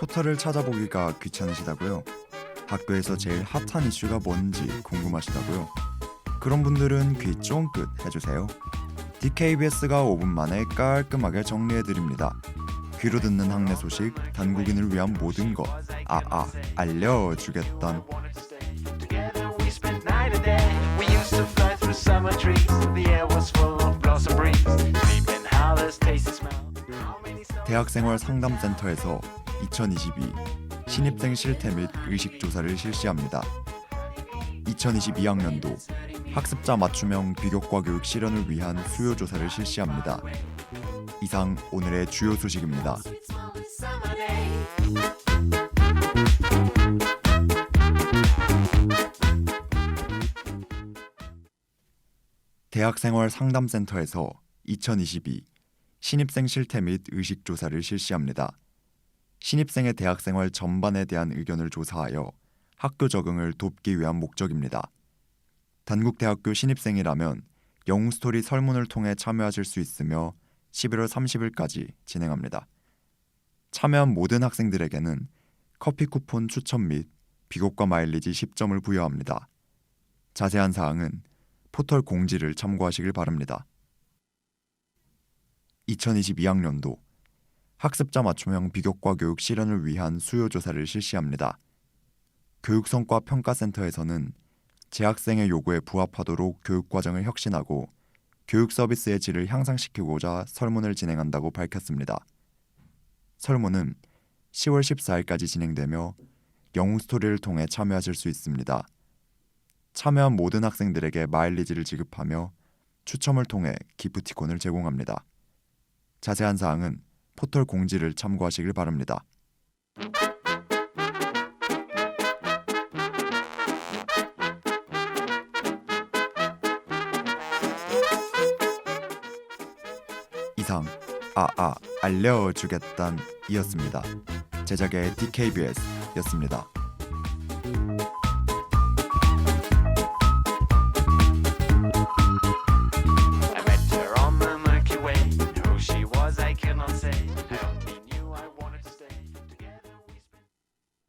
포털을 찾아보기가 귀찮으시다고요? 학교에서 제일 핫한 이슈가 뭔지 궁금하시다고요? 그런 분들은 귀 쫑긋 해주세요. DKBS가 5분 만에 깔끔하게 정리해드립니다. 귀로 듣는 학내 소식, 단국인을 위한 모든 것, 아아, 알려주겠단. 대학생활 상담센터에서 2022 신입생 실태 및 의식 조사를 실시합니다. 2022학년도 학습자 맞춤형 비교과 교육 실현을 위한 수요 조사를 실시합니다. 이상 오늘의 주요 소식입니다. 대학생활 상담센터에서 2022 신입생 실태 및 의식 조사를 실시합니다. 신입생의 대학생활 전반에 대한 의견을 조사하여 학교 적응을 돕기 위한 목적입니다. 단국대학교 신입생이라면 영웅 스토리 설문을 통해 참여하실 수 있으며 11월 30일까지 진행합니다. 참여한 모든 학생들에게는 커피 쿠폰 추천 및 비교과 마일리지 10점을 부여합니다. 자세한 사항은 포털 공지를 참고하시길 바랍니다. 2022학년도 학습자 맞춤형 비교과 교육 실현을 위한 수요 조사를 실시합니다. 교육성과 평가센터에서는 재학생의 요구에 부합하도록 교육 과정을 혁신하고 교육 서비스의 질을 향상시키고자 설문을 진행한다고 밝혔습니다. 설문은 10월 14일까지 진행되며 영웅 스토리를 통해 참여하실 수 있습니다. 참여한 모든 학생들에게 마일리지를 지급하며 추첨을 통해 기프티콘을 제공합니다. 자세한 사항은 포털 공지를 참고하시길 바랍니다. 이상 아아 알려주겠단 이었습니다. 제작의 DKBS였습니다.